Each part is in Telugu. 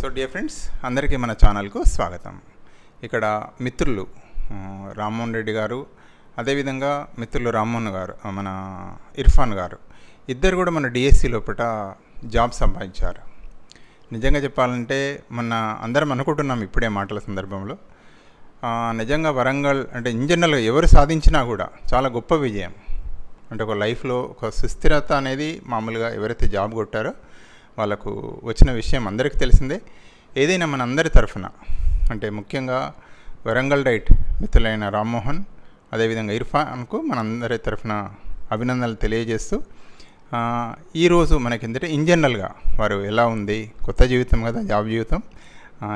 సో డియర్ ఫ్రెండ్స్ అందరికీ మన ఛానల్కు స్వాగతం. ఇక్కడ మిత్రులు రామ్మోహన్ రెడ్డి గారు అదేవిధంగా మిత్రులు రామ్మోహన్ గారు మన ఇర్ఫాన్ గారు ఇద్దరు కూడా మన డిఎస్సి లోపల జాబ్ సంపాదించారు. నిజంగా చెప్పాలంటే మొన్న అందరం అనుకుంటున్నాం ఇప్పుడే మాటల సందర్భంలో. నిజంగా వరంగల్ అంటే ఇన్ జనరల్ ఎవరు సాధించినా కూడా చాలా గొప్ప విజయం. అంటే ఒక లైఫ్లో ఒక సుస్థిరత అనేది మామూలుగా ఎవరైతే జాబ్ కొట్టారో వాళ్ళకు వచ్చిన విషయం అందరికీ తెలిసిందే. ఏదైనా మన అందరి తరఫున అంటే ముఖ్యంగా వరంగల్ డైట్ మిత్రులైన రామ్మోహన్ అదేవిధంగా ఇర్ఫాన్కు మనందరి తరఫున అభినందనలు తెలియజేస్తూ ఈరోజు మనకి ఇన్ జనరల్గా వారు ఎలా ఉంది కొత్త జీవితం కదా జాబ్ జీవితం.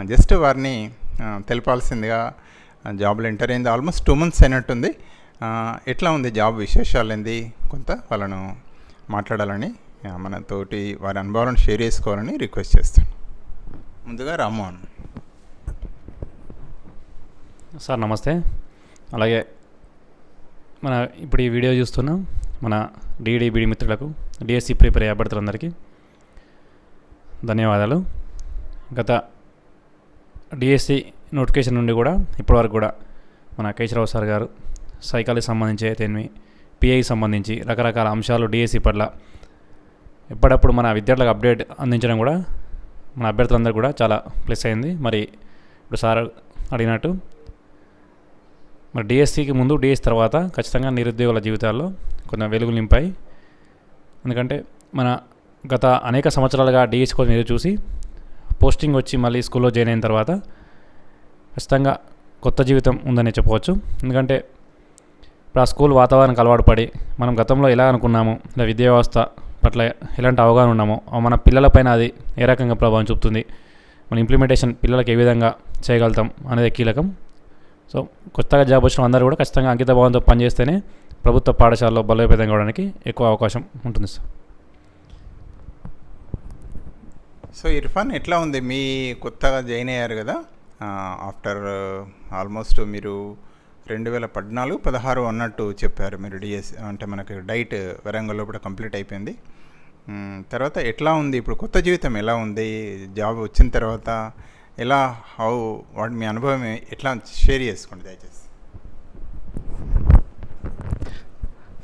జస్ట్ వారిని తెలిపాల్సిందిగా తెలపాల్సిందిగా జాబ్లో ఎంటర్ అయింది. ఆల్మోస్ట్ టూ మంత్స్ అయినట్టుంది. ఎట్లా ఉంది జాబ్ విశేషాలు ఏంది కొంత వాళ్ళను మాట్లాడాలని మనతోటి వారి అనుభవాలను షేర్ చేసుకోవాలని రిక్వెస్ట్ చేస్తాను. ముందుగా రామ్మోహన్. సార్ నమస్తే. అలాగే మన ఇప్పుడు ఈ వీడియో చూస్తున్న మన డిడిబిడి మిత్రులకు డిఎస్సి ప్రిపేర్ అయ్యే అభ్యర్థులందరికీ ధన్యవాదాలు. గత డిఎస్సి నోటిఫికేషన్ నుండి కూడా ఇప్పటివరకు కూడా మన కేశరావు సార్ గారు సైకాలజీ సంబంధించి అయితే పిఐకి సంబంధించి రకరకాల అంశాలు డిఎస్సి పట్ల ఎప్పటికప్పుడు మన విద్యార్థులకు అప్డేట్ అందించడం కూడా మన అభ్యర్థులందరూ కూడా చాలా ప్లస్ అయింది. మరి ఇప్పుడు సార్ అడిగినట్టు మరి డిఎస్సికి ముందు డిఎస్ తర్వాత ఖచ్చితంగా నిరుద్యోగుల జీవితాల్లో కొంత వెలుగులు నింపాయి. ఎందుకంటే మన గత అనేక సంవత్సరాలుగా డిఎస్సి కోసం ఎదురు చూసి పోస్టింగ్ వచ్చి మళ్ళీ స్కూల్లో జాయిన్ అయిన తర్వాత ఖచ్చితంగా కొత్త జీవితం ఉందని చెప్పవచ్చు ఎందుకంటే ఇప్పుడు ఆ స్కూల్ వాతావరణానికి అలవాటు పడి మనం గతంలో ఎలా అనుకున్నాము ఇలా విద్యా వ్యవస్థ పట్ల ఎలాంటి అవగాహన ఉన్నామో మన పిల్లలపైన అది ఏ రకంగా ప్రభావం చూపుతుంది మన ఇంప్లిమెంటేషన్ పిల్లలకి ఏ విధంగా చేయగలుగుతాం అనేది కీలకం. సో కొత్తగా జాబ్ వచ్చిన అందరూ కూడా ఖచ్చితంగా అంకిత భావంతో పనిచేస్తేనే ప్రభుత్వ పాఠశాలలో బలోపేతం కావడానికి ఎక్కువ అవకాశం ఉంటుంది సార్. సో ఇర్ఫాన్ ఎట్లా ఉంది? మీ కొత్తగా జాయిన్ అయ్యారు కదా ఆఫ్టర్ ఆల్మోస్ట్ మీరు రెండు వేల పద్నాలుగు పదహారు అన్నట్టు చెప్పారు మీరు డిఎస్ అంటే మనకి డైట్ వరంగల్లో కూడా కంప్లీట్ అయిపోయింది. తర్వాత ఎట్లా ఉంది ఇప్పుడు కొత్త జీవితం ఎలా ఉంది? జాబ్ వచ్చిన తర్వాత ఎలా హౌ వాటి మీ అనుభవం ఎట్లా షేర్ చేసుకోండి దయచేసి.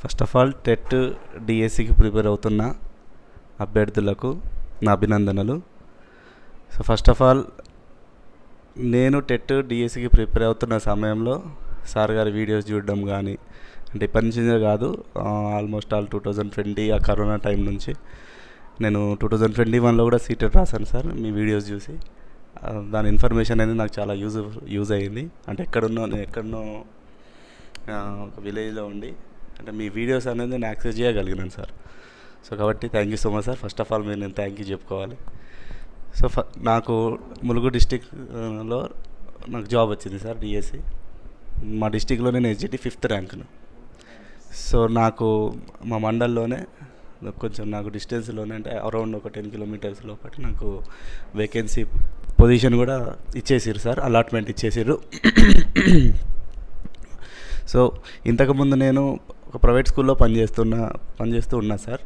ఫస్ట్ ఆఫ్ ఆల్ టెట్ డిఎస్సికి ప్రిపేర్ అవుతున్న అభ్యర్థులకు నా అభినందనలు. సో ఫస్ట్ ఆఫ్ ఆల్ నేను టెట్ డిఎస్సికి ప్రిపేర్ అవుతున్న సమయంలో సార్ గారి వీడియోస్ చూడడం కానీ అంటే ఇప్పటి నుంచి కాదు almost all two thousand twenty ఆ కరోనా టైం నుంచి నేను టూ థౌజండ్ ట్వంటీ వన్లో కూడా సీటెడ్ రాశాను సార్ మీ వీడియోస్ చూసి. దాని ఇన్ఫర్మేషన్ అనేది నాకు చాలా యూజ్ యూజ్ అయ్యింది అంటే ఎక్కడున్నో నేను ఎక్కడున్నో ఒక విలేజ్లో ఉండి అంటే మీ వీడియోస్ అనేది నేను యాక్సెస్ చేయగలిగినాను సార్. సో కాబట్టి thank you so much sir first of all మీరు నేను థ్యాంక్ యూ చెప్పుకోవాలి. సో ఫ నాకు ములుగు డిస్టిక్లో నాకు జాబ్ వచ్చింది సార్ డిఎస్సి మా డిస్టిక్లో నేను ఎస్జిటి ఫిఫ్త్ ర్యాంక్ను. సో నాకు మా మండల్లోనే కొంచెం నాకు డిస్టెన్స్లోనే అంటే అరౌండ్ ఒక టెన్ కిలోమీటర్స్ లోపల నాకు వేకెన్సీ పొజిషన్ కూడా ఇచ్చేసిర్రు సార్ అలాట్మెంట్ ఇచ్చేసారు సో ఇంతకుముందు నేను ఒక ప్రైవేట్ స్కూల్లో పనిచేస్తున్న పనిచేస్తూ ఉన్నా సార్.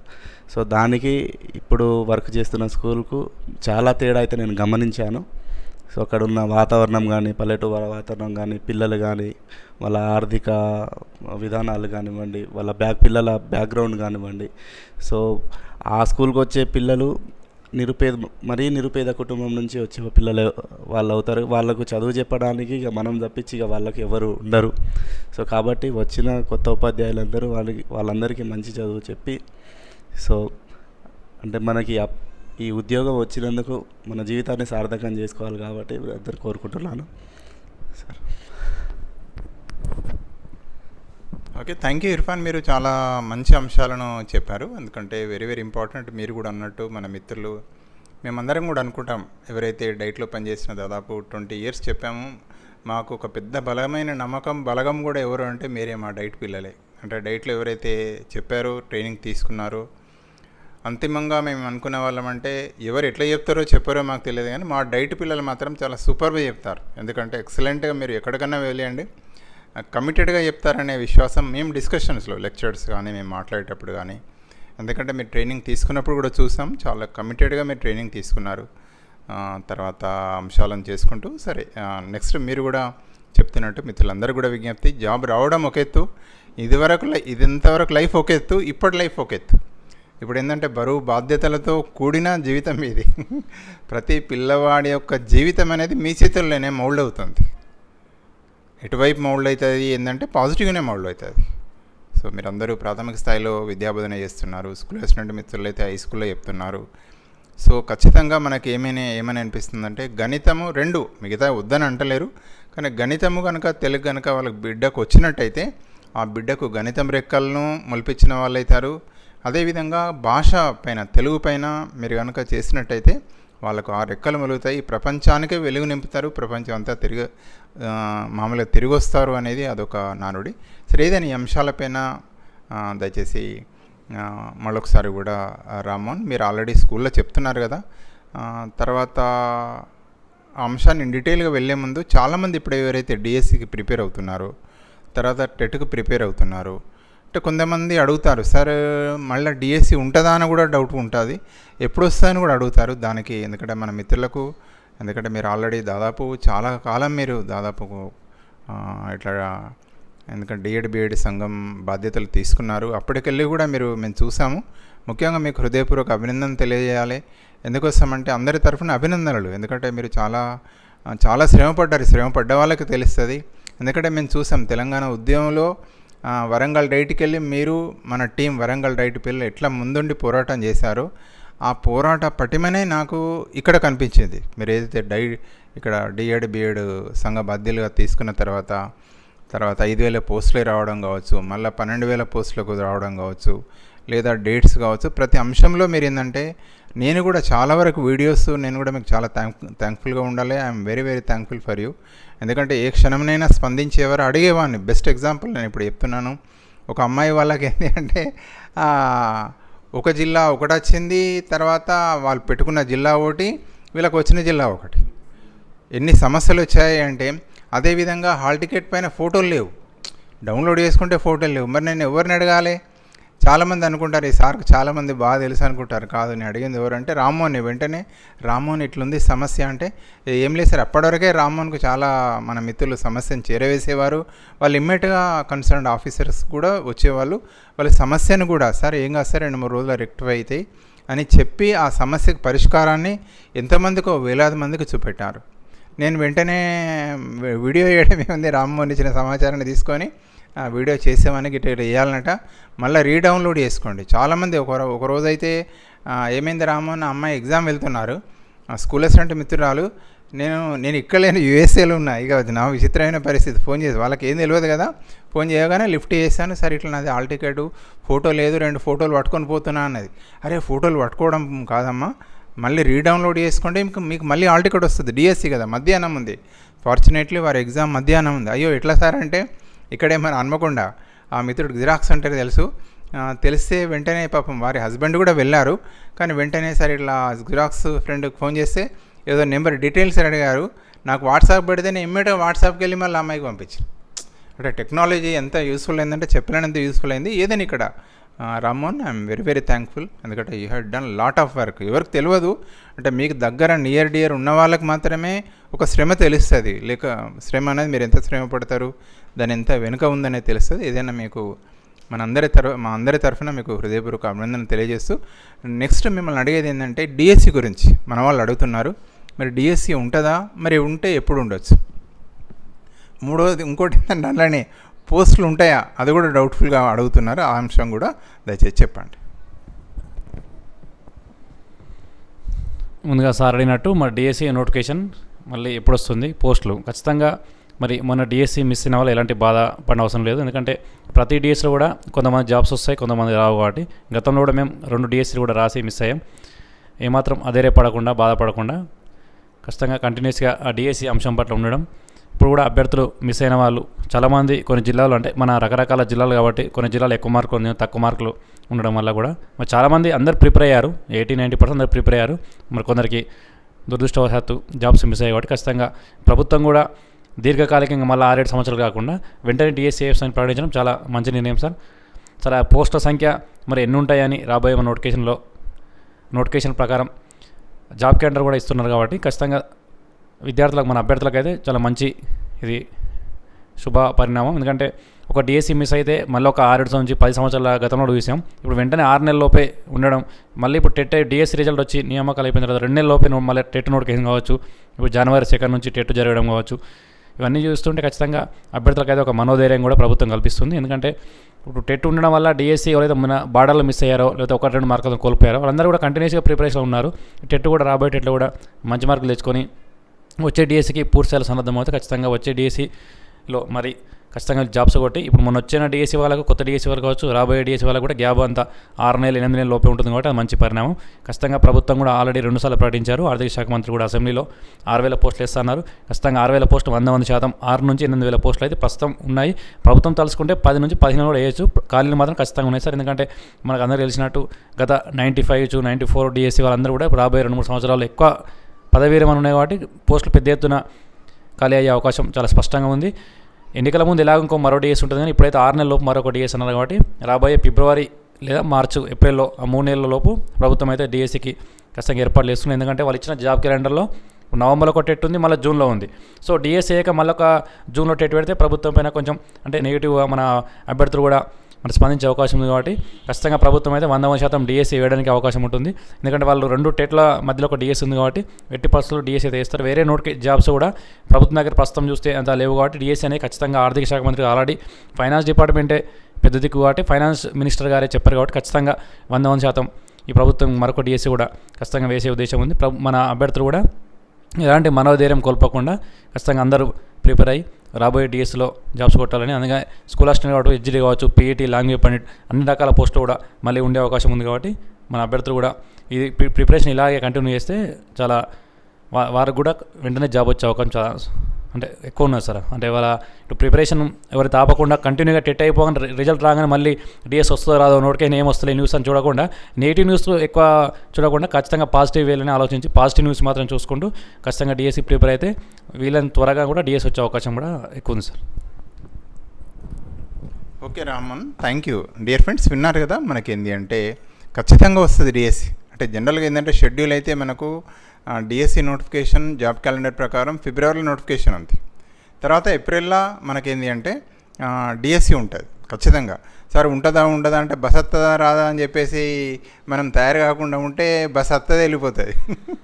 సో దానికి ఇప్పుడు వర్క్ చేస్తున్న స్కూల్కు చాలా తేడా అయితే నేను గమనించాను. సో అక్కడ ఉన్న వాతావరణం కానీ పల్లెటూరు వాతావరణం కానీ పిల్లలు కానీ వాళ్ళ ఆర్థిక విధానాలు కానివ్వండి వాళ్ళ బ్యాక్ పిల్లల బ్యాక్గ్రౌండ్ కానివ్వండి. సో ఆ స్కూల్కి వచ్చే పిల్లలు నిరుపేద మరీ నిరుపేద కుటుంబం నుంచి వచ్చే పిల్లలు వాళ్ళు అవుతారు. వాళ్ళకు చదువు చెప్పడానికి ఇక మనం తప్పించి ఇక వాళ్ళకి ఎవరు ఉండరు. సో కాబట్టి వచ్చిన కొత్త ఉపాధ్యాయులందరూ వాళ్ళకి వాళ్ళందరికీ మంచి చదువు చెప్పి సో అంటే మనకి ఈ ఉద్యోగం వచ్చినందుకు మన జీవితాన్ని సార్థకం చేసుకోవాలి కాబట్టి అందరు కోరుకుంటున్నాను. Sir. Okay thank you Irfan. మీరు చాలా మంచి అంశాలను చెప్పారు. ఎందుకంటే వెరీ వెరీ ఇంపార్టెంట్ మీరు కూడా అన్నట్టు మన మిత్రులు మేమందరం కూడా అనుకుంటాం. ఎవరైతే డైట్లో పనిచేసిన దాదాపు ట్వంటీ ఇయర్స్ చెప్పాము మాకు ఒక పెద్ద బలమైన నమ్మకం బలగం కూడా ఎవరు అంటే మీరే మా డైట్ పిల్లలే. అంటే డైట్లో ఎవరైతే చెప్పారో ట్రైనింగ్ తీసుకున్నారో అంతిమంగా మేము అనుకునే వాళ్ళం అంటే ఎవరు ఎట్లా చెప్తారో చెప్పారో మాకు తెలియదు కానీ మా డైట్ పిల్లలు మాత్రం చాలా సూపర్గా చెప్తారు. ఎందుకంటే ఎక్సలెంట్గా మీరు ఎక్కడికన్నా వెళ్ళండి కమిటెడ్గా చెప్తారనే విశ్వాసం మేము డిస్కషన్స్లో లెక్చర్స్ కానీ మేము మాట్లాడేటప్పుడు కానీ. ఎందుకంటే మీరు ట్రైనింగ్ తీసుకున్నప్పుడు కూడా చూసాం చాలా కమిటెడ్గా మీరు ట్రైనింగ్ తీసుకున్నారు. తర్వాత అంశాలను చేసుకుంటూ సరే నెక్స్ట్ మీరు కూడా చెప్తున్నట్టు మిత్రులందరూ కూడా విజ్ఞప్తి జాబ్ రావడం ఒక ఎత్తు ఇదివరకు ఇదింతవరకు లైఫ్ ఒక ఎత్తు ఇప్పటి లైఫ్ ఒక ఎత్తు. ఇప్పుడు ఏంటంటే బరువు బాధ్యతలతో కూడిన జీవితం ఇది. ప్రతి పిల్లవాడి యొక్క జీవితం అనేది మీ చేతుల్లోనే మౌల్డ్ అవుతుంది. ఎటువైపు మౌల్డ్ అవుతుంది? ఏంటంటే పాజిటివ్గానే మౌల్డ్ అవుతుంది. సో మీరందరూ ప్రాథమిక స్థాయిలో విద్యాబోధన చేస్తున్నారు. స్కూల్ స్టూడెంట్ మిత్రులు అయితే హై స్కూల్లో చెప్తున్నారు. సో ఖచ్చితంగా మనకి ఏమైనా ఏమని అనిపిస్తుందంటే గణితము రెండు మిగతా వద్దని అంటలేరు. కానీ గణితము కనుక తెలుగు కనుక వాళ్ళకి బిడ్డకు వచ్చినట్టయితే ఆ బిడ్డకు గణితం రెక్కలను మొలిపించిన వాళ్ళు అవుతారు అదేవిధంగా భాష పైన తెలుగు పైన మీరు కనుక చేసినట్టయితే వాళ్ళకు ఆ రెక్కలు మెలుగుతాయి. ప్రపంచానికే వెలుగు నింపుతారు. ప్రపంచం అంతా తిరిగి మామూలుగా తిరిగి వస్తారు అనేది అదొక నానుడి. సరే ఏదైనా అంశాలపైన దయచేసి మళ్ళొకసారి కూడా ఆ, రామ్మోహన్ మీరు ఆల్రెడీ స్కూల్లో చెప్తున్నారు కదా. తర్వాత అంశాన్ని డీటెయిల్గా వెళ్ళే ముందు చాలామంది ఇప్పుడు ఎవరైతే డిఎస్సికి ప్రిపేర్ అవుతున్నారో తర్వాత టెట్కి ప్రిపేర్ అవుతున్నారు బట్ కొంతమంది అడుగుతారు సార్ మళ్ళీ డిఎస్సి ఉంటుందా? అని కూడా డౌట్ ఉంటుంది. ఎప్పుడు వస్తుందని కూడా అడుగుతారు. దానికి ఎందుకంటే మన మిత్రులకు ఎందుకంటే మీరు ఆల్రెడీ దాదాపు చాలా కాలం మీరు దాదాపు ఇట్లా ఎందుకంటే డిఎడ్ బిఎడ్ సంఘం బాధ్యతలు తీసుకున్నారు. అప్పటికెళ్ళి కూడా మీరు మేము చూసాము. ముఖ్యంగా మీకు హృదయపూర్వక అభినందన తెలియజేయాలి. ఎందుకోసమంటే అందరి తరఫున అభినందనలు. ఎందుకంటే మీరు చాలా చాలా శ్రమపడ్డారు. శ్రమపడ్డ వాళ్ళకి తెలుస్తుంది. ఎందుకంటే మేము చూసాం తెలంగాణ ఉద్యమంలో వరంగల్ రైట్కి వెళ్ళి మీరు మన టీం వరంగల్ రైట్ పిల్లలు ఎట్లా ముందుండి పోరాటం చేశారో ఆ పోరాట పటిమనే నాకు ఇక్కడ కనిపించింది. మీరు ఏదైతే డై ఇక్కడ డిఎడ్ బిఎడ్ సంఘ బాధ్యులుగా తీసుకున్న తర్వాత తర్వాత ఐదు వేల పోస్టులు రావడం కావచ్చు మళ్ళీ పన్నెండు వేల పోస్టులకు రావడం కావచ్చు లేదా డేట్స్ కావచ్చు ప్రతి అంశంలో మీరు ఏంటంటే నేను కూడా చాలా వరకు వీడియోస్ నేను కూడా మీకు చాలా థ్యాంక్ థ్యాంక్ఫుల్గా ఉండాలి. I'm very very thankful for you. ఎందుకంటే ఏ క్షణంనైనా స్పందించేవారు అడిగేవాడిని. బెస్ట్ ఎగ్జాంపుల్ నేను ఇప్పుడు చెప్తున్నాను. ఒక అమ్మాయి వాళ్ళకి ఏంటి అంటే ఒక జిల్లా ఒకటి వచ్చింది తర్వాత వాళ్ళు పెట్టుకున్న జిల్లా ఒకటి వీళ్ళకి వచ్చిన జిల్లా ఒకటి. ఎన్ని సమస్యలు వచ్చాయి అంటే అదేవిధంగా హాల్ టికెట్ పైన ఫోటోలు లేవు. డౌన్లోడ్ చేసుకుంటే ఫోటోలు లేవు. మరి నేను ఎవరిని అడగాలి? చాలామంది అనుకుంటారు ఈ సార్కి చాలామంది బాగా తెలుసు అనుకుంటారు. కాదు నేను అడిగింది ఎవరంటే రామ్మోహన్. వెంటనే రామ్మోహన్ ఇట్లుంది సమస్య అంటే ఏం లేదు సార్ అప్పటివరకే రామ్మోహన్కు చాలా మన మిత్రులు సమస్యను చేరవేసేవారు. వాళ్ళు ఇమ్మీడియట్గా కన్సర్న్ ఆఫీసర్స్ కూడా వచ్చేవాళ్ళు. వాళ్ళ సమస్యను కూడా సార్ ఏం కాదు సార్ రెండు మూడు రోజులు రెక్టిఫై అవుతాయి అని చెప్పి ఆ సమస్యకు పరిష్కారాన్ని ఎంతమందికో వేలాది మందికి చూపెట్టారు. నేను వెంటనే వీడియో చేయడం ఏముంది రామ్మోహన్ ఇచ్చిన సమాచారాన్ని తీసుకొని ఆ వీడియో చేసామని గిట్ట ఇట్లా వేయాలన్నట మళ్ళీ రీడౌన్లోడ్ చేసుకోండి. చాలామంది ఒక రో- ఒక అయితే ఏమైంది రామ్మోహన్ ఆ అమ్మాయి ఎగ్జామ్ వెళ్తున్నారు. స్కూల్ అసిస్టెంట్ మిత్రురాలు నేను నేను ఇక్కడ లేని యూఎస్ఏలో ఉన్నా. ఇక నా విచిత్రమైన పరిస్థితి. ఫోన్ చేసి వాళ్ళకి ఏం తెలియదు కదా. ఫోన్ చేయగానే లిఫ్ట్ చేశాను. సరే ఇట్లా నాది ఆల్ టికెట్ ఫోటో లేదు రెండు ఫోటోలు పట్టుకొని పోతున్నా అన్నది. అరే ఫోటోలు పట్టుకోవడం కాదమ్మా. మళ్ళీ రీడౌన్లోడ్ చేసుకోండి. మీకు మీకు మళ్ళీ ఆల్ టికెట్ వస్తుంది. డిఎస్సి కదా మధ్యాహ్నం ఉంది. ఫార్చునేట్లీ వారి ఎగ్జామ్ మధ్యాహ్నం ఉంది. అయ్యో ఎట్లా సార్ అంటే ఇక్కడే మన హన్మకొండ ఆ మిత్రుడు జిరాక్స్ అంటారు తెలుసు. తెలిస్తే వెంటనే పాపం వారి హస్బెండ్ కూడా వెళ్ళారు. కానీ వెంటనే సరే ఇట్లా జిరాక్స్ ఫ్రెండ్కి ఫోన్ చేస్తే ఏదో నెంబర్ డీటెయిల్స్ అడిగారు. నాకు వాట్సాప్ పెడితే నేను ఇమ్మీడియట్గా వాట్సాప్కి వెళ్ళి మళ్ళీ అమ్మాయికి పంపించాను. అంటే టెక్నాలజీ ఎంత యూస్ఫుల్ అయిందంటే చెప్పలేనంత యూస్ఫుల్ అయింది. ఏదైనా ఇక్కడ Rammohan I'm very very thankful ఎందుకంటే you had done lot of work ఎవరికి తెలియదు అంటే మీకు దగ్గర నియర్ డియర్ ఉన్న వాళ్ళకి మాత్రమే ఒక శ్రమ తెలుస్తుంది. లేక శ్రమ అనేది మీరు ఎంత శ్రమ పడతారు దాని ఎంత వెనుక ఉందనేది తెలుస్తుంది. ఏదైనా మీకు మన అందరి తరఫు మా అందరి తరఫున మీకు హృదయపూర్వక అభినందన తెలియజేస్తూ నెక్స్ట్ మిమ్మల్ని అడిగేది ఏంటంటే డిఎస్సి గురించి. మన వాళ్ళు అడుగుతున్నారు మరి డిఎస్సి ఉంటుందా? మరి ఉంటే ఎప్పుడు ఉండొచ్చు? మూడవది ఇంకోటి ఏంటంటే అలానే పోస్టులు ఉంటాయా? అది కూడా డౌట్ఫుల్గా అడుగుతున్నారు. ఆ అంశం కూడా దయచేసి చెప్పండి. ముందుగా సార్ అడిగినట్టు మరి డిఎస్సి నోటిఫికేషన్ మళ్ళీ ఎప్పుడు వస్తుంది పోస్టులు. ఖచ్చితంగా మరి మన డిఎస్సి మిస్ అయిన వాళ్ళు ఎలాంటి బాధ పడిన అవసరం లేదు. ఎందుకంటే ప్రతి డిఎస్సీలో కూడా కొంతమంది జాబ్స్ వస్తాయి కొంతమంది రావు కాబట్టి గతంలో కూడా మేము రెండు డిఎస్సీలు కూడా రాసి మిస్ అయ్యాం. ఏమాత్రం అదేరే పడకుండా బాధపడకుండా ఖచ్చితంగా కంటిన్యూస్గా ఆ డిఎస్సి అంశం పట్ల ఉండడం ఇప్పుడు కూడా అభ్యర్థులు మిస్ అయిన వాళ్ళు చాలామంది కొన్ని జిల్లాలు అంటే మన రకరకాల జిల్లాలు కాబట్టి కొన్ని జిల్లాలు ఎక్కువ మార్కులు తక్కువ మార్కులు ఉండడం వల్ల కూడా. మరి చాలామంది అందరు ప్రిపేర్ అయ్యారు. ఎయిటీ నైంటీ పర్సెంట్ అందరు ప్రిపేర్ అయ్యారు. మరి కొందరికి దురదృష్టవశాత్తు జాబ్స్ మిస్ అయ్యాయి కాబట్టి ఖచ్చితంగా ప్రభుత్వం కూడా దీర్ఘకాలికంగా మళ్ళీ ఆరేడు సంవత్సరాలు కాకుండా వెంటనే డిఎస్సిఎఫ్స్ అని ప్రకటించడం చాలా మంచి నిర్ణయం సార్. చాలా ఆ పోస్టుల సంఖ్య మరి ఎన్ని ఉంటాయని రాబోయే మన నోటిఫికేషన్లో నోటిఫికేషన్ ప్రకారం జాబ్ క్యాండర్ కూడా ఇస్తున్నారు కాబట్టి ఖచ్చితంగా విద్యార్థులకు మన అభ్యర్థులకు అయితే చాలా మంచి ఇది శుభ పరిణామం. ఎందుకంటే ఒక డిఎస్సి మిస్ అయితే మళ్ళీ ఒక ఆరేడు నుంచి పది సంవత్సరాల గతంలో చూసాం. ఇప్పుడు వెంటనే ఆరు నెలల లోపే ఉండడం మళ్ళీ ఇప్పుడు టెట్ డిఎస్సి రిజల్ట్ వచ్చి నియామకాలు అయిపోయిన తర్వాత రెండు నెలల లోపే మళ్ళీ టెట్ నోటిఫికేషన్ కావచ్చు ఇప్పుడు జనవరి సెకండ్ నుంచి టెట్ జరగడం కావచ్చు ఇవన్నీ చూస్తుంటే ఖచ్చితంగా అభ్యర్థులకు అయితే ఒక మనోధైర్యం కూడా ప్రభుత్వం కల్పిస్తుంది. ఎందుకంటే ఇప్పుడు టెట్ ఉండడం వల్ల డిఎస్సి ఎవరైతే మన బార్డర్లో మిస్ అయ్యారో లేకపోతే ఒకటి రెండు మార్కులు కోల్పోయారో వాళ్ళందరూ కూడా కంటిన్యూస్గా ప్రిపరేషన్ ఉన్నారు. టెట్ కూడా రాబోయేటెట్లు కూడా మంచి మార్కులు తెచ్చుకొని వచ్చే డిఎస్సికి పూర్తి స్థాయిలో సన్నద్ధం అవుతే ఖచ్చితంగా వచ్చే డిఎస్సిలో మరి ఖచ్చితంగా జాబ్స్ కొట్టి ఇప్పుడు మొన్న వచ్చిన డిఎస్సీ వాళ్ళకు కొత్త డిఎస్సి వాళ్ళు కావచ్చు రాబోయే డిఎస్సీ వాళ్ళకు కూడా గ్యాప్ అంతా ఆరు నెలలు ఎనిమిది నెలల లోపే ఉంటుంది కాబట్టి అది మంచి పరిణామం. ఖచ్చితంగా ప్రభుత్వం కూడా ఆల్రెడీ రెండుసార్లు ప్రకటించారు. ఆర్థిక శాఖ మంత్రి కూడా అసెంబ్లీలో ఆరు వేల పోస్టులు ఇస్తున్నారు ఖచ్చితంగా ఆరు వేల పోస్టులు వంద వంద శాతం ఆరు నుంచి ఎనిమిది వేల పోస్టులు అయితే ప్రస్తుతం ఉన్నాయి. ప్రభుత్వం తలుచుకుంటే పది నుంచి పదిహేను కూడా వేయచ్చు. ఖాళీలు మాత్రం ఖచ్చితంగా ఉన్నాయి సార్. ఎందుకంటే మనకు అందరూ తెలిసినట్టు గత ninety five to ninety four DSC వాళ్ళందరూ కూడా రాబోయే రెండు మూడు సంవత్సరాలు ఎక్కువ పదవి విరమణ ఉన్నాయి కాబట్టి పోస్టులు పెద్ద ఎత్తున ఖాళీ అయ్యే అవకాశం చాలా స్పష్టంగా ఉంది. ఎన్నికల ముందు ఎలాగ ఇంకో మరో డిఎస్ ఉంటుంది కానీ ఇప్పుడైతే ఆరు నెలల లోపు మరొక డిఎస్ అన్నారు కాబట్టి రాబోయే ఫిబ్రవరి లేదా మార్చి ఏప్రిల్లో ఆ మూడు నెలల లోపు ప్రభుత్వం అయితే డిఎస్సికి ఖచ్చితంగా ఏర్పాట్లు చేస్తుంది ఎందుకంటే వాళ్ళు ఇచ్చిన జాబ్ క్యాలెండర్లో నవంబర్లో ఒక ఉంది మళ్ళీ జూన్లో ఉంది. సో డిఎస్ అయ్యాక మళ్ళీ ఒక జూన్లో టెట్ పెడితే ప్రభుత్వం పైన కొంచెం అంటే నెగిటివ్గా మన అభ్యర్థులు కూడా మరి స్పందించే అవకాశం ఉంది కాబట్టి ఖచ్చితంగా ప్రభుత్వం అయితే వంద వంద శాతం డిఎస్సీ వేయడానికి అవకాశం ఉంటుంది. ఎందుకంటే వాళ్ళు రెండు టెట్ల మధ్యలో ఒక డిఎస్ ఉంది కాబట్టి ఎట్టి పరిస్థితులు డిఎస్సీ అయితే ఇస్తారు వేరే నోటికి జాబ్స్ కూడా ప్రభుత్వం దగ్గర ప్రస్తుతం చూస్తే అంత లేవు కాబట్టి డిఎస్సీ అనేది ఖచ్చితంగా ఆర్థిక శాఖ మంత్రి ఆల్రెడీ ఫైనాన్స్ డిపార్ట్మెంటే పెద్ద దిక్కు కాబట్టి ఫైనాన్స్ మినిస్టర్ గారే చెప్పారు కాబట్టి ఖచ్చితంగా వంద వంద శాతం ఈ ప్రభుత్వం మరొక డిఎస్సీ కూడా ఖచ్చితంగా వేసే ఉద్దేశం ఉంది. ప్రభు మన అభ్యర్థులు కూడా ఎలాంటి మనోధైర్యం కోల్పోకుండా ఖచ్చితంగా అందరూ ప్రిపేర్ అయ్యి రాబోయే డిఎస్లో జాబ్స్ కొట్టాలని. అందుకే స్కూల్ అసిస్టెంట్ కావచ్చు హెచ్డీ కావచ్చు పీఈటీ లాంగ్వేజ్ పండిట్ అన్ని రకాల పోస్టులు కూడా మళ్ళీ ఉండే అవకాశం ఉంది కాబట్టి మన అభ్యర్థులు కూడా ఇది ప్రిపరేషన్ ఇలాగే కంటిన్యూ చేస్తే చాలా వా- వారికి కూడా వెంటనే జాబ్ వచ్చే అవకాశం చాలా అంటే ఎక్కువ ఉన్నది సార్. అంటే వాళ్ళ ఇప్పుడు ప్రిపరేషన్ ఎవరు తాపకుండా కంటిన్యూగా టెట్ అయిపోగానే రిజల్ట్ రాగానే మళ్ళీ డిఎస్ వస్తుందో రాదో నోటికైనా ఏం వస్తుంది న్యూస్ అని చూడకుండా నెగిటివ్ న్యూస్ ఎక్కువ చూడకుండా ఖచ్చితంగా పాజిటివ్ వేలని ఆలోచించి పాజిటివ్ న్యూస్ మాత్రం చూసుకుంటూ ఖచ్చితంగా డిఎస్సి ప్రిపేర్ అయితే వీళ్ళని త్వరగా కూడా డిఎస్ వచ్చే అవకాశం కూడా ఎక్కువ ఉంది sir. Okay Raman thank you dear friends విన్నారు కదా మనకి ఏంటి అంటే ఖచ్చితంగా వస్తుంది డిఎస్సి అంటే జనరల్గా ఏంటంటే షెడ్యూల్ అయితే మనకు డిఎస్సి నోటిఫికేషన్ జాబ్ క్యాలెండర్ ప్రకారం ఫిబ్రవరిలో నోటిఫికేషన్ ఉంది తర్వాత ఏప్రిల్లో మనకేంది అంటే డిఎస్సి ఉంటుంది ఖచ్చితంగా. సార్ ఉంటుందా ఉండదా అంటే బస్ వస్తుందా రాదా అని చెప్పేసి మనం తయారు కాకుండా ఉంటే బస్ వస్తుంది వెళ్ళిపోతుంది.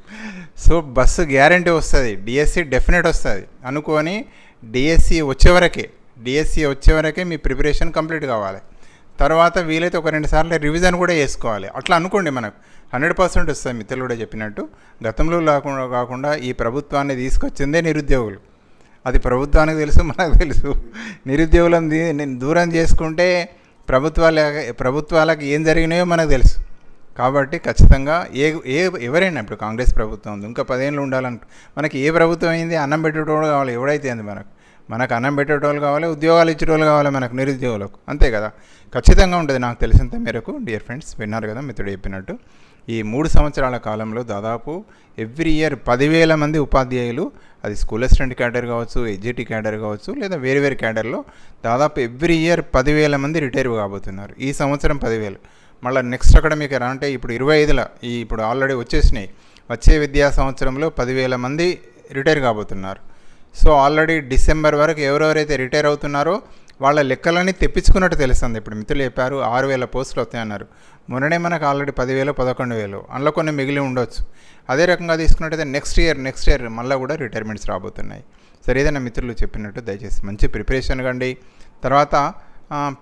సో బస్సు గ్యారంటీ వస్తుంది డిఎస్సి డెఫినెట్ వస్తుంది. అనుకొని డిఎస్సి వచ్చేవరకే డిఎస్సి వచ్చేవరకే మీ ప్రిపరేషన్ కంప్లీట్ కావాలి. తర్వాత వీలైతే ఒక రెండు సార్లు రివిజన్ కూడా చేసుకోవాలి. అట్లా అనుకోండి మనకు. హండ్రెడ్ పర్సెంట్ వస్తుంది మిత్రులు కూడా చెప్పినట్టు. గతంలో లేకుండా కాకుండా ఈ ప్రభుత్వాన్ని తీసుకొచ్చిందే నిరుద్యోగులు. అది ప్రభుత్వానికి తెలుసు మనకు తెలుసు. నిరుద్యోగులను దూరం చేసుకుంటే ప్రభుత్వాల ప్రభుత్వాలకు ఏం జరిగినాయో మనకు తెలుసు. కాబట్టి ఖచ్చితంగా ఏ ఏ ఎవరైనా ఇప్పుడు కాంగ్రెస్ ప్రభుత్వం ఉంది ఇంకా పదేళ్ళు ఉండాలంట. మనకి ఏ ప్రభుత్వం అయింది అన్నం పెట్టేటోళ్ళు కావాలి ఎవడైతే అంది మనకు. మనకు అన్నం పెట్టేటోళ్ళు కావాలి ఉద్యోగాలు ఇచ్చేటోళ్ళు కావాలి మనకు నిరుద్యోగులకు. అంతే కదా? ఖచ్చితంగా ఉంటుంది నాకు తెలిసినంత మేరకు. డియర్ ఫ్రెండ్స్ విన్నారు కదా మిత్రుడు చెప్పినట్టు. ఈ మూడు సంవత్సరాల కాలంలో దాదాపు ఎవ్రీ ఇయర్ పదివేల మంది ఉపాధ్యాయులు అది స్కూల్ అసిస్టెంట్ క్యాడర్ కావచ్చు ఎడ్జిటీ క్యాడర్ కావచ్చు లేదా వేరు వేరు క్యాడర్లో దాదాపు ఎవ్రీ ఇయర్ పదివేల మంది రిటైర్ కాబోతున్నారు. ఈ సంవత్సరం పదివేలు. మళ్ళీ నెక్స్ట్ అకాడమిక్ ఇయర్ అంటే ఇప్పుడు ఇరవై ఐదుల ఈ ఇప్పుడు ఆల్రెడీ వచ్చేసినాయి. వచ్చే విద్యా సంవత్సరంలో పదివేల మంది రిటైర్ కాబోతున్నారు. సో ఆల్రెడీ డిసెంబర్ వరకు ఎవరెవరైతే రిటైర్ అవుతున్నారో వాళ్ళ లెక్కలన్నీ తెప్పించుకున్నట్టు తెలుస్తుంది. ఇప్పుడు మిత్రులు చెప్పారు ఆరు వేల పోస్టులు వస్తాయన్నారు. మొన్ననే మనకు ఆల్రెడీ పదివేలు పదకొండు వేలు అందులో కొన్ని మిగిలి ఉండొచ్చు. అదే రకంగా తీసుకున్నట్టయితే నెక్స్ట్ ఇయర్ నెక్స్ట్ ఇయర్ మళ్ళీ కూడా రిటైర్మెంట్స్ రాబోతున్నాయి. సరే ఏదైనా మిత్రులు చెప్పినట్టు దయచేసి మంచి ప్రిపరేషన్ కండి. తర్వాత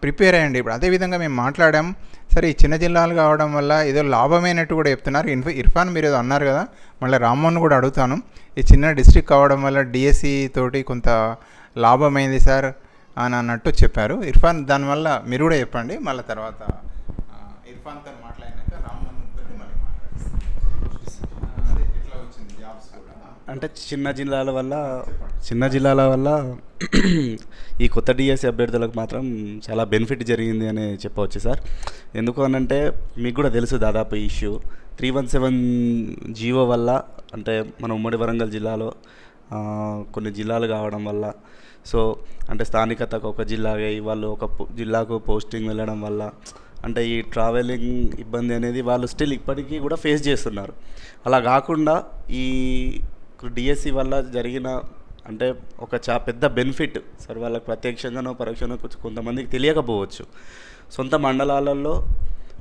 ప్రిపేర్ అయ్యండి. ఇప్పుడు అదేవిధంగా మేము మాట్లాడాం. సరే ఈ చిన్న జిల్లాలు కావడం వల్ల ఏదో లాభమైనట్టు కూడా చెప్తున్నారు. ఇన్ఫ ఇర్ఫాన్ మీరు ఏదో అన్నారు కదా మళ్ళీ రామ్మోహన్ కూడా అడుగుతాను. ఈ చిన్న డిస్ట్రిక్ట్ కావడం వల్ల డిఎస్సి తోటి కొంత లాభమైంది సార్ అని అన్నట్టు చెప్పారు. ఇర్ఫాన్ దానివల్ల మీరు కూడా చెప్పండి. మళ్ళీ తర్వాత ఇర్ఫాన్తో మాట్లాడినాక రామ్మోహన్ తోటి మళ్ళీ మాట్లాడతాను. అదే ఎట్లా వచ్చింది జాబ్స్ కూడా అంటే చిన్న జిల్లాల వల్ల చిన్న జిల్లాల వల్ల ఈ కొత్త డిఎస్సి అభ్యర్థులకు మాత్రం చాలా బెనిఫిట్ జరిగింది అని చెప్పవచ్చు సార్. ఎందుకు అనంటే మీకు కూడా తెలుసు దాదాపు ఈ issue. Three one seven GO వల్ల అంటే మన ఉమ్మడి వరంగల్ జిల్లాలో కొన్ని జిల్లాలు కావడం వల్ల సో అంటే స్థానికతకు ఒక జిల్లాగా వాళ్ళు ఒక జిల్లాకు పోస్టింగ్ వెళ్ళడం వల్ల అంటే ఈ ట్రావెలింగ్ ఇబ్బంది అనేది వాళ్ళు స్టిల్ ఇప్పటికీ కూడా ఫేస్ చేస్తున్నారు. అలా కాకుండా ఈ డిఎస్సి వల్ల జరిగిన అంటే ఒక చా పెద్ద బెనిఫిట్ సార్ వాళ్ళకి ప్రత్యక్షంగానో పరోక్షంగా కొంతమందికి తెలియకపోవచ్చు. సొంత మండలాలలో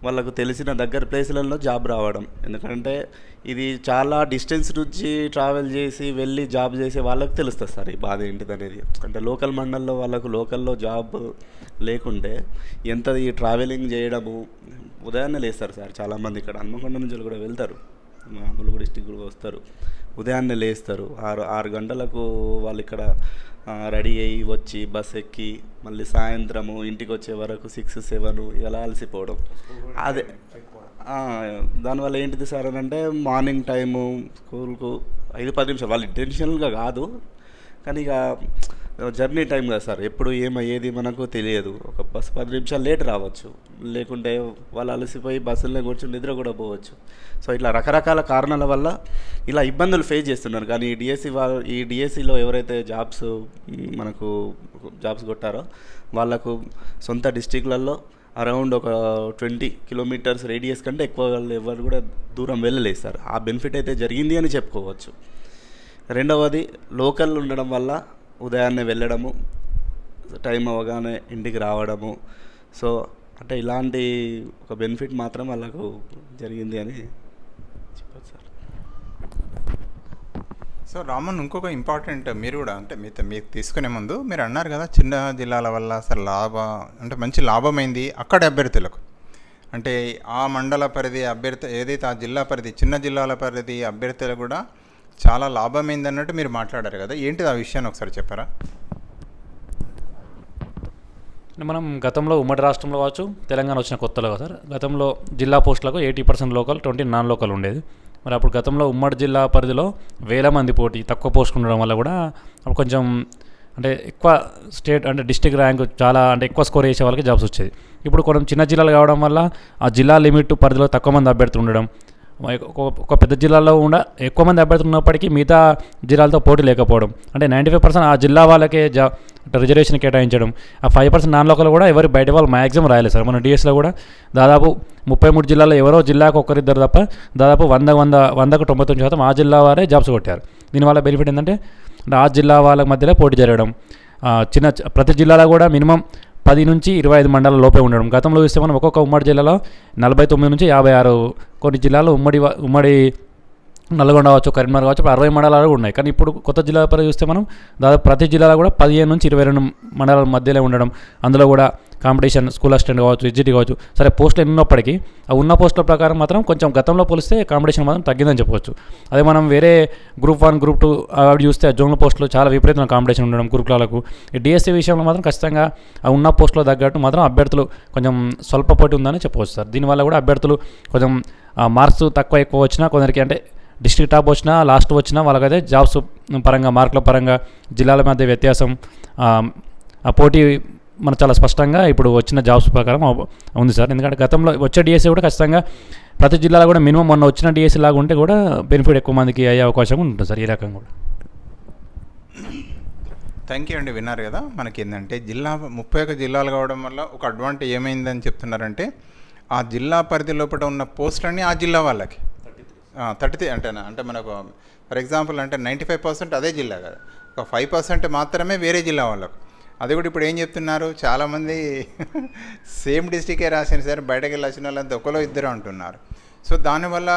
వాళ్ళకు తెలిసిన దగ్గర ప్లేసులలో జాబ్ రావడం. ఎందుకంటే ఇది చాలా డిస్టెన్స్ నుంచి ట్రావెల్ చేసి వెళ్ళి జాబ్ చేసే వాళ్ళకి తెలుస్తుంది సార్ ఈ బాధ ఏంటిది అనేది అంటే లోకల్ మండల్లో వాళ్ళకు లోకల్లో జాబ్ లేకుంటే ఎంత ఈ ట్రావెలింగ్ చేయడము ఉదయాన్నే లేస్తారు సార్ చాలామంది ఇక్కడ. హన్మకొండ నుంచి కూడా వెళ్తారు. మా ములుగు డిస్టిక్ కూడా వస్తారు. ఉదయాన్నే లేస్తారు. ఆరు ఆరు గంటలకు వాళ్ళు ఇక్కడ రెడీ అయ్యి వచ్చి బస్ ఎక్కి మళ్ళీ సాయంత్రము ఇంటికి వచ్చే వరకు సిక్స్ సెవెన్ ఇలా అలసిపోవడం. అదే దానివల్ల ఏంటిది సార్ అని అంటే మార్నింగ్ టైము స్కూల్కు ఐదు పది నిమిషాలు. వాళ్ళు ఇంటెన్షనల్గా కాదు. కానీ ఇక జర్నీ టైం కదా సార్. ఎప్పుడు ఏమయ్యేది మనకు తెలియదు. ఒక బస్సు పది నిమిషాలు లేట్ రావచ్చు. లేకుంటే వాళ్ళు అలసిపోయి బస్సులనే కూర్చొని నిద్ర కూడా పోవచ్చు. సో ఇట్లా రకరకాల కారణాల వల్ల ఇలా ఇబ్బందులు ఫేస్ చేస్తున్నారు. కానీ ఈ డిఎస్సి వాళ్ళు ఈ డిఎస్సిలో ఎవరైతే జాబ్స్ మనకు జాబ్స్ కొట్టారో వాళ్ళకు సొంత డిస్టిక్లలో అరౌండ్ ఒక ట్వంటీ కిలోమీటర్స్ రేడియస్ కంటే ఎక్కువ వాళ్ళు ఎవరు కూడా దూరం వెళ్ళలేదు సార్. ఆ బెనిఫిట్ అయితే జరిగింది అని చెప్పుకోవచ్చు. రెండవది లోకల్ ఉండడం వల్ల ఉదయాన్నే వెళ్ళడము టైం అవ్వగానే ఇంటికి రావడము. సో అంటే ఇలాంటి ఒక బెనిఫిట్ మాత్రం వాళ్ళకు జరిగింది అని చెప్పచ్చు సార్. సో రామన్ ఇంకొక ఇంపార్టెంట్ మీరు కూడా అంటే మీతో మీకు తీసుకునే ముందు మీరు అన్నారు కదా చిన్న జిల్లాల వల్ల అసలు లాభ అంటే మంచి లాభమైంది అక్కడ అభ్యర్థులకు. అంటే ఆ మండల పరిధి అభ్యర్థి ఏదైతే ఆ జిల్లా పరిధి చిన్న జిల్లాల పరిధి అభ్యర్థులు కూడా చాలా లాభం ఏందన్నట్టు మీరు మాట్లాడారు కదా. ఏంటిది ఆ విషయాన్ని ఒకసారి చెప్పారా? మనం గతంలో ఉమ్మడి రాష్ట్రంలో కావచ్చు తెలంగాణ వచ్చిన కొత్తలో సార్. గతంలో జిల్లా పోస్టులకు eighty percent local twenty non local ఉండేది. మరి అప్పుడు గతంలో ఉమ్మడి జిల్లా పరిధిలో వేల మంది పోటీ తక్కువ పోస్టులు ఉండడం వల్ల కూడా అప్పుడు కొంచెం అంటే ఎక్కువ స్టేట్ అంటే డిస్టిక్ ర్యాంక్ చాలా అంటే ఎక్కువ స్కోర్ చేసే వాళ్ళకి జాబ్స్ వచ్చేది. ఇప్పుడు కొంచెం చిన్న జిల్లాలు కావడం వల్ల ఆ జిల్లా లిమిట్ పరిధిలో తక్కువ మంది అభ్యర్థులు ఉండడం ఒక పెద్ద జిల్లాలో ఉండ ఎక్కువ మంది అభ్యర్థులు ఉన్నప్పటికీ మిగతా జిల్లాలతో పోటీ లేకపోవడం. అంటే నైంటీ ఫైవ్ పర్సెంట్ ఆ జిల్లా వాళ్ళకే జా రిజర్వేషన్ కేటాయించడం. ఆ ఫైవ్ పర్సెంట్ నాన్ లోకల్ కూడా ఎవరు బయట వాళ్ళు మ్యాక్సిమం రాయలేదు సార్. మన డిఎస్లో కూడా దాదాపు ముప్పై మూడు జిల్లాలో ఎవరో జిల్లాకు ఒకరిద్దరు తప్ప దాదాపు వంద వంద వందకు తొంభై తొమ్మిది శాతం ఆ జిల్లా వారే జాబ్స్ కొట్టారు. దీనివల్ల బెనిఫిట్ ఏంటంటే ఆ జిల్లా వాళ్ళ మధ్యలో పోటీ జరగడం. చిన్న ప్రతి జిల్లాలో కూడా మినిమం పది నుంచి ఇరవై ఐదు మండలాల లోపే ఉండడం. గతంలో చూస్తే మనం ఒక్కొక్క ఉమ్మడి జిల్లాలో నలభై తొమ్మిది నుంచి యాభై ఆరు. కొన్ని జిల్లాలో ఉమ్మడి ఉమ్మడి నల్గొండ కావచ్చు కరీంనగర్ కావచ్చు ఇప్పుడు అరవై మండలాలు కూడా ఉన్నాయి. కానీ ఇప్పుడు కొత్త జిల్లా పరంగా చూస్తే మనం దాదాపు ప్రతి జిల్లాలో కూడా పదిహేను నుంచి ఇరవై రెండు మండలాల మధ్యలో ఉండడం అందులో కూడా కాంపిటీషన్ స్కూల్ అసిస్టెంట్ కావచ్చు ఎడ్జిటీ కావచ్చు సరే పోస్టులు ఎన్నప్పటికీ ఉన్నప్పటికీ ఆ ఉన్న పోస్టుల ప్రకారం మాత్రం కొంచెం గతంలో పోలిస్తే కాంపిటీషన్ మాత్రం తగ్గిందని చెప్పవచ్చు అదే మనం వేరే గ్రూప్ వన్ గ్రూప్ టూ అవి చూస్తే జోన్ల పోస్టులు చాలా విపరీతమైన కాంపిటీషన్ ఉండడం గురుకులాలకు. ఈ డిఎస్సీ విషయంలో మాత్రం ఖచ్చితంగా ఆ ఉన్న పోస్టులో తగ్గట్టు మాత్రం అభ్యర్థులు కొంచెం స్వల్పపోటీ ఉందని చెప్పవచ్చు సార్. దీనివల్ల కూడా అభ్యర్థులు కొంచెం మార్క్స్ తక్కువ ఎక్కువ వచ్చినా కొందరికి అంటే డిస్ట్రిక్ట్ టాప్ వచ్చినా లాస్ట్ వచ్చినా వాళ్ళకైతే జాబ్స్ పరంగా మార్కుల పరంగా జిల్లాల మధ్య వ్యత్యాసం ఆ, పోటీ మన చాలా స్పష్టంగా ఇప్పుడు వచ్చిన జాబ్స్ ప్రకారం ఉంది సార్. ఎందుకంటే గతంలో వచ్చే డిఎస్సీ కూడా ఖచ్చితంగా ప్రతి జిల్లాలో కూడా మినిమం మొన్న వచ్చిన డిఎస్సీ లాగా ఉంటే కూడా బెనిఫిట్ ఎక్కువ మందికి అయ్యే అవకాశం ఉంటుంది సార్ ఈ రకంగా కూడా. థ్యాంక్ యూ అండి. విన్నారు కదా మనకి ఏంటంటే జిల్లా ముప్పై ఒక జిల్లాలు కావడం వల్ల ఒక అడ్వాంటేజ్ ఏమైందని చెప్తున్నారంటే ఆ జిల్లా పరిధి లోపల ఉన్న పోస్టులన్నీ ఆ జిల్లా వాళ్ళకి. థర్టీ త్రీ అంటేనా? అంటే మనకు ఫర్ ఎగ్జాంపుల్ అంటే నైంటీ ఫైవ్ పర్సెంట్ అదే జిల్లా కదా. ఒక ఫైవ్ పర్సెంట్ మాత్రమే వేరే జిల్లా వాళ్ళకు. అది కూడా ఇప్పుడు ఏం చెప్తున్నారు? చాలామంది సేమ్ డిస్టికే రాసిన సరే బయటకు వెళ్ళి వచ్చిన వాళ్ళంతా ఒకలో ఇద్దరు అంటున్నారు సో దానివల్ల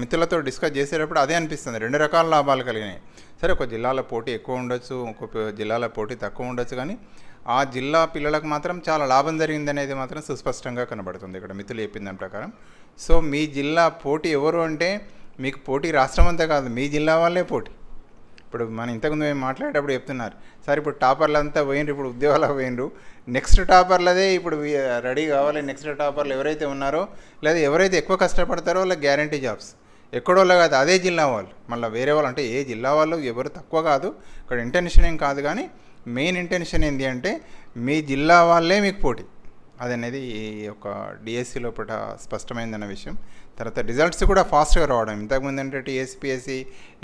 మిత్రులతో డిస్కస్ చేసేటప్పుడు అదే అనిపిస్తుంది. రెండు రకాల లాభాలు కలిగినాయి. సరే ఒక జిల్లాలో పోటీ ఎక్కువ ఉండొచ్చు ఇంకొక జిల్లాలో పోటీ తక్కువ ఉండొచ్చు కానీ ఆ జిల్లా పిల్లలకు మాత్రం చాలా లాభం జరిగింది అనేది మాత్రం సుస్పష్టంగా కనబడుతుంది. ఇక్కడ మిత్రులు చెప్పిన దాని ప్రకారం. సో మీ జిల్లా పోటీ ఎవరు అంటే మీకు పోటీ రాష్ట్రం అంతా కాదు మీ జిల్లా వాళ్ళే పోటీ. ఇప్పుడు మనం ఇంతకుముందు మేము మాట్లాడేటప్పుడు చెప్తున్నారు సార్ ఇప్పుడు టాపర్లు అంతా పోయినరు ఇప్పుడు ఉద్యోగాలకు పోయినరు నెక్స్ట్ టాపర్లదే ఇప్పుడు రెడీ కావాలి నెక్స్ట్ టాపర్లు ఎవరైతే ఉన్నారో లేదా ఎవరైతే ఎక్కువ కష్టపడతారో వాళ్ళకి గ్యారంటీ జాబ్స్. ఎక్కడోళ్ళ కాదు అదే జిల్లా వాళ్ళు. మళ్ళీ వేరే వాళ్ళు అంటే ఏ జిల్లా వాళ్ళు ఎవరు తక్కువ కాదు ఇక్కడ ఇంటెన్షన్ ఏం కాదు కానీ మెయిన్ ఇంటెన్షన్ ఏంటి అంటే మీ జిల్లా వాళ్ళే మీకు పోటీ. అదనేది ఈ యొక్క డిఎస్సి లోపల స్పష్టమైందన్న విషయం. తర్వాత రిజల్ట్స్ కూడా ఫాస్ట్గా రావడం. ఇంతకుముందు అంటే టీఎస్పిఎస్సి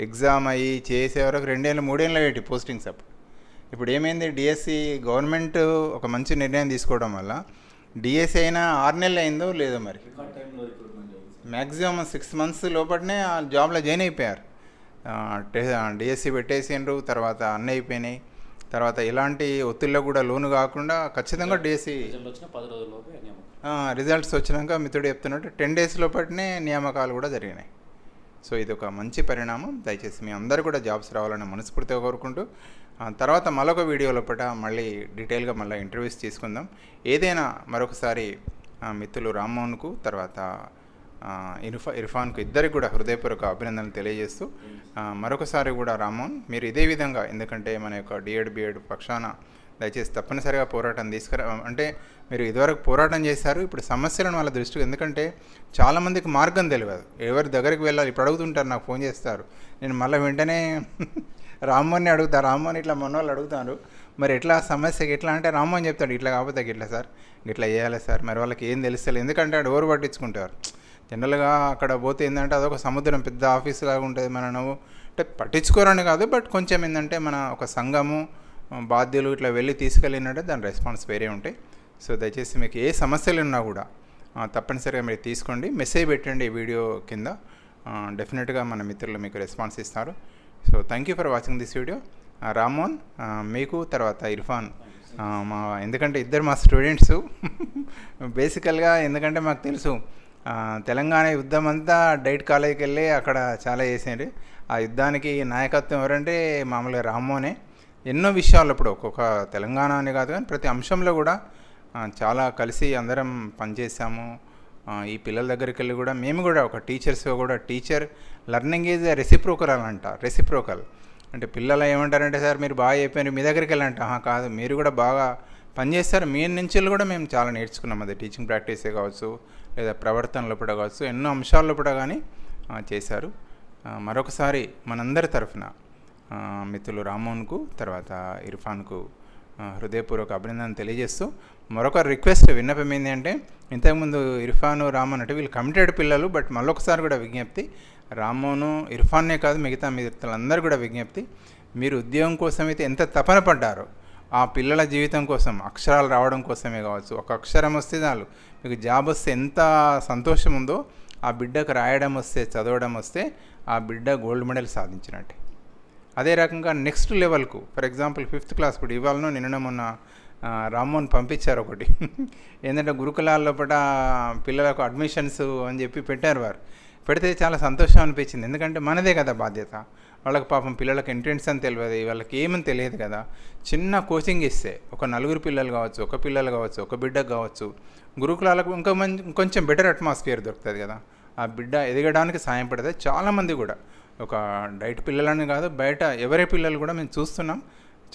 ఎగ్జామ్ అయ్యి చేసే వరకు రెండేళ్ళు మూడేళ్ళు అయ్యేటి పోస్టింగ్స్ అప్పుడు. ఇప్పుడు ఏమైంది? డిఎస్సి గవర్నమెంట్ ఒక మంచి నిర్ణయం తీసుకోవడం వల్ల డిఎస్సి అయినా ఆరు నెలలు అయిందో లేదో మరి. మ్యాక్సిమం సిక్స్ మంత్స్ లోపలనే ఆ జాబ్లో జాయిన్ అయిపోయారు. డిఎస్సి పెట్టేసిండ్రు తర్వాత అన్నీ అయిపోయినాయి. తర్వాత ఎలాంటి ఒత్తిడిలో కూడా లోను కాకుండా ఖచ్చితంగా పది రోజుల్లోపే రిజల్ట్స్ వచ్చినాక మిత్రుడు చెప్తున్నట్టు టెన్ డేస్ లోపలనే నియామకాలు కూడా జరిగినాయి. సో ఇది ఒక మంచి పరిణామం. దయచేసి మీ అందరూ కూడా జాబ్స్ రావాలని మనస్ఫూర్తిగా కోరుకుంటూ తర్వాత మరొక వీడియో లోపల మళ్ళీ డీటెయిల్గా మళ్ళీ ఇంటర్వ్యూస్ తీసుకుందాం. ఏదైనా మరొకసారి మిత్రులు రామ్మోహన్కు తర్వాత ఇర్ఫా ఇర్ఫాన్కు ఇద్దరికి కూడా హృదయపూర్వక అభినందనలు తెలియజేస్తూ మరొకసారి కూడా రామోన్ మీరు ఇదే విధంగా ఎందుకంటే మన యొక్క డిఎడ్ బిఎడ్ పక్షాన దయచేసి తప్పనిసరిగా పోరాటం తీసుకురా అంటే మీరు ఇదివరకు పోరాటం చేశారు ఇప్పుడు సమస్యలను వాళ్ళ దృష్టికి ఎందుకంటే చాలామందికి మార్గం తెలియదు. ఎవరి దగ్గరికి వెళ్ళాలి ఇప్పుడు అడుగుతుంటారు నాకు ఫోన్ చేస్తారు. నేను మళ్ళీ వెంటనే రామ్మోహన్ని అడుగుతా రామ్మోహన్ ఇట్లా మొన్న వాళ్ళు అడుగుతారు. మరి ఎట్లా సమస్యకి ఎట్లా అంటే రామ్మోహన్ చెప్తాడు ఇట్లా కాకపోతే ఇట్లా సార్ ఇట్లా చేయాలి సార్ మరి వాళ్ళకి ఏం తెలుస్తలేదు ఎందుకంటే ఆడు ఎవరు పట్టించుకుంటారు. జనరల్గా అక్కడ పోతే ఏంటంటే అదొక సముద్రం పెద్ద ఆఫీస్ లాగా ఉంటుంది మన నువ్వు. అంటే పట్టించుకోరని కాదు బట్ కొంచెం ఏంటంటే మన ఒక సంఘము బాధ్యులు ఇట్లా వెళ్ళి తీసుకెళ్ళినట్టే దాని రెస్పాన్స్ వేరే ఉంటాయి. సో దయచేసి మీకు ఏ సమస్యలు ఉన్నా కూడా తప్పనిసరిగా మీరు తీసుకోండి. మెసేజ్ పెట్టండి ఈ వీడియో కింద. డెఫినెట్గా మన మిత్రులు మీకు రెస్పాన్స్ ఇస్తారు. So thank you for watching this video. Raman మీకు తర్వాత ఇర్ఫాన్ మా ఎందుకంటే ఇద్దరు మా స్టూడెంట్స్. బేసికల్గా ఎందుకంటే మాకు తెలుసు తెలంగాణ యుద్ధం అంతా డైట్ కాలేజీకి వెళ్ళి అక్కడ చాలా చేసారు ఆ యుద్ధానికి నాయకత్వం ఎవరంటే మామూలుగా రామ్మోనే ఎన్నో విషయాలు ఇప్పుడు ఒక్కొక్క తెలంగాణ అని కాదు కానీ ప్రతి అంశంలో కూడా చాలా కలిసి అందరం పనిచేసాము ఈ పిల్లల దగ్గరికి వెళ్ళి కూడా మేము కూడా ఒక టీచర్స్ కూడా టీచర్ లర్నింగ్ ఈజ్ రెసిప్రోకల్ అని అంట రెసిప్రోకల్ అంటే పిల్లలు ఏమంటారంటే సార్ మీరు బాగా చెప్పారు మీ దగ్గరికి వెళ్ళంట కాదు మీరు కూడా బాగా పనిచేస్తారు. మీ నుంచి కూడా మేము చాలా నేర్చుకున్నాం అది టీచింగ్ ప్రాక్టీసే కావచ్చు లేదా ప్రవర్తనలో కూడా కావచ్చు. ఎన్నో అంశాల్లో కూడా కానీ చేశారు. మరొకసారి మనందరి తరఫున మిత్రులు రామోన్కు తర్వాత ఇర్ఫాన్కు హృదయపూర్వక అభినందన తెలియజేస్తూ మరొక రిక్వెస్ట్ విన్నపం ఏంటంటే అంటే ఇంతకుముందు ఇర్ఫాను రామన్ అంటే వీళ్ళు కమిటెడ్ పిల్లలు బట్ మళ్ళొకసారి కూడా విజ్ఞప్తి రామోను ఇర్ఫాన్నే కాదు మిగతా మిత్రులందరూ కూడా విజ్ఞప్తి మీరు ఉద్యోగం కోసం అయితే ఎంత తపన పడ్డారో ఆ పిల్లల జీవితం కోసం అక్షరాలు రావడం కోసమే కావచ్చు. ఒక అక్షరం వస్తే చాలు. మీకు జాబ్ వస్తే ఎంత సంతోషం ఉందో ఆ బిడ్డకు రాయడం వస్తే చదవడం వస్తే ఆ బిడ్డ గోల్డ్ మెడల్ సాధించినట్టే. అదే రకంగా నెక్స్ట్ లెవెల్కు ఫర్ ఎగ్జాంపుల్ ఫిఫ్త్ క్లాస్ ఇప్పుడు ఇవాళనో నిన్న మొన్న రామ్మోహన్ పంపించారు ఒకటి. ఏంటంటే గురుకులాల్లో లోపల పిల్లలకు అడ్మిషన్స్ అని చెప్పి పెట్టారు వారు. పెడితే చాలా సంతోషం అనిపించింది. ఎందుకంటే మనదే కదా బాధ్యత. వాళ్ళకి పాపం పిల్లలకు ఎంట్రెన్స్ అని తెలియదు వాళ్ళకి ఏమని తెలియదు కదా. చిన్న కోచింగ్ ఇస్తే ఒక నలుగురు పిల్లలు కావచ్చు ఒక పిల్లలు కావచ్చు ఒక బిడ్డకు కావచ్చు గురుకులాలకు ఇంకా మంచి కొంచెం బెటర్ అట్మాస్ఫియర్ దొరుకుతుంది కదా. ఆ బిడ్డ ఎదగడానికి సాయం పడితే చాలామంది కూడా. ఒక డైట్ పిల్లలని కాదు బయట ఎవరే పిల్లలు కూడా మేము చూస్తున్నాం.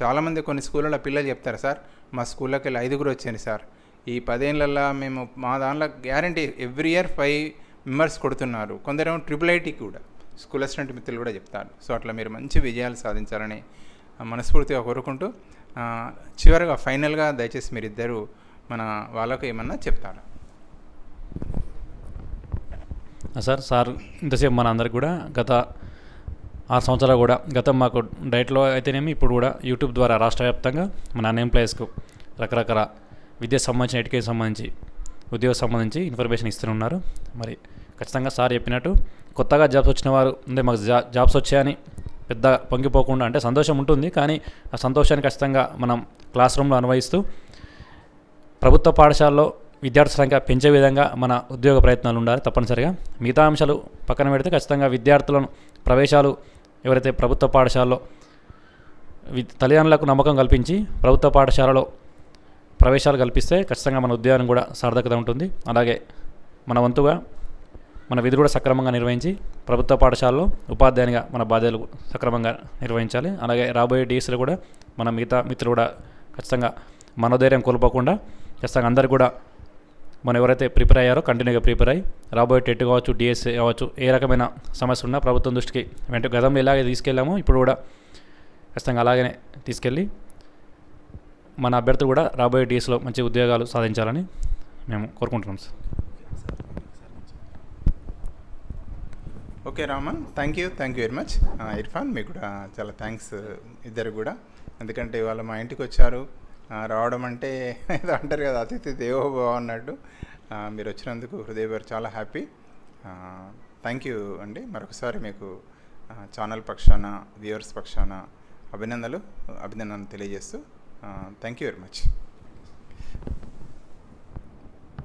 చాలామంది కొన్ని స్కూళ్ళలో పిల్లలు చెప్తారు సార్ మా స్కూల్లోకి వెళ్ళి ఐదుగురు వచ్చాను సార్. ఈ పదేళ్ళల్లో మేము మా దాంట్లో guarantee every year five members కొడుతున్నారు. కొందరేమో ట్రిపుల్ ఐటీ కూడా. స్కూల్ అసిస్టెంట్ మిత్రులు కూడా చెప్తారు. సో అట్లా మీరు మంచి విజయాలు సాధించాలని మనస్ఫూర్తిగా కోరుకుంటూ చివరిగా చివరగా ఫైనల్గా దయచేసి మీరిద్దరూ మన వాళ్ళకు ఏమన్నా చెప్తారా? సార్ సార్ ఇంతసేపు మన అందరికి కూడా గత ఆరు సంవత్సరాలు కూడా గతం మాకు డైట్లో అయితేనేమి ఇప్పుడు కూడా యూట్యూబ్ ద్వారా రాష్ట్ర వ్యాప్తంగా మన అన్ఎంప్లాయీస్కు రకరకాల విద్యకు సంబంధించిన ఎడ్యుకేషన్ సంబంధించి ఉద్యోగం సంబంధించి ఇన్ఫర్మేషన్ ఇస్తున్నారు మరి ఖచ్చితంగా సార్ చెప్పినట్టు కొత్తగా జాబ్స్ వచ్చిన వారు అంటే మాకు జా జాబ్స్ వచ్చాయని పెద్ద పొంగిపోకుండా అంటే సంతోషం ఉంటుంది. కానీ ఆ సంతోషాన్ని ఖచ్చితంగా మనం క్లాస్ రూమ్లో అనుభవిస్తూ ప్రభుత్వ పాఠశాలలో విద్యార్థుల సంఖ్య పెంచే విధంగా మన ఉద్యోగ ప్రయత్నాలు ఉండాలి తప్పనిసరిగా. మిగతా అంశాలు పక్కన పెడితే ఖచ్చితంగా విద్యార్థులను ప్రవేశాలు ఎవరైతే ప్రభుత్వ పాఠశాలలో తల్లిదండ్రులకు నమ్మకం కల్పించి ప్రభుత్వ పాఠశాలలో ప్రవేశాలు కల్పిస్తే ఖచ్చితంగా మన ఉద్యోగం కూడా సార్థకత ఉంటుంది. అలాగే మన వంతుగా మన విధి కూడా సక్రమంగా నిర్వహించి ప్రభుత్వ పాఠశాలలో ఉపాధ్యాయునిగా మన బాధ్యతలు సక్రమంగా నిర్వహించాలి. అలాగే రాబోయే డేస్లో కూడా మన మిగతా మిత్రులు కూడా ఖచ్చితంగా మనోధైర్యం కోల్పోకుండా ఖచ్చితంగా అందరు కూడా మనం ఎవరైతే ప్రిపేర్ అయ్యారో కంటిన్యూగా ప్రిపేర్ అయ్యి రాబోయే టెట్ కావచ్చు డిఎస్ఏ కావచ్చు ఏ రకమైన సమస్య ఉన్నా ప్రభుత్వం దృష్టికి వెంట గతంలో ఇలాగే తీసుకెళ్ళామో. ఇప్పుడు కూడా ఖచ్చితంగా అలాగనే తీసుకెళ్ళి మన అభ్యర్థులు కూడా రాబోయే డేస్లో మంచి ఉద్యోగాలు సాధించాలని మేము కోరుకుంటున్నాం sir. Okay Raman thank you thank you very much Irfan మీకు కూడా చాలా థ్యాంక్స్ ఇద్దరు కూడా. ఎందుకంటే ఇవాళ మా ఇంటికి వచ్చారు రావడం అంటే ఏదో అంటారు కదా అతిథి దేవోభవ అన్నట్టు. మీరు వచ్చినందుకు హృదయ చాలా హ్యాపీ థ్యాంక్ యూ అండి. మరొకసారి మీకు ఛానల్ పక్షాన వ్యూవర్స్ పక్షాన అభినందనలు అభినందనలు తెలియజేస్తూ థ్యాంక్ యూ వెరీ మచ్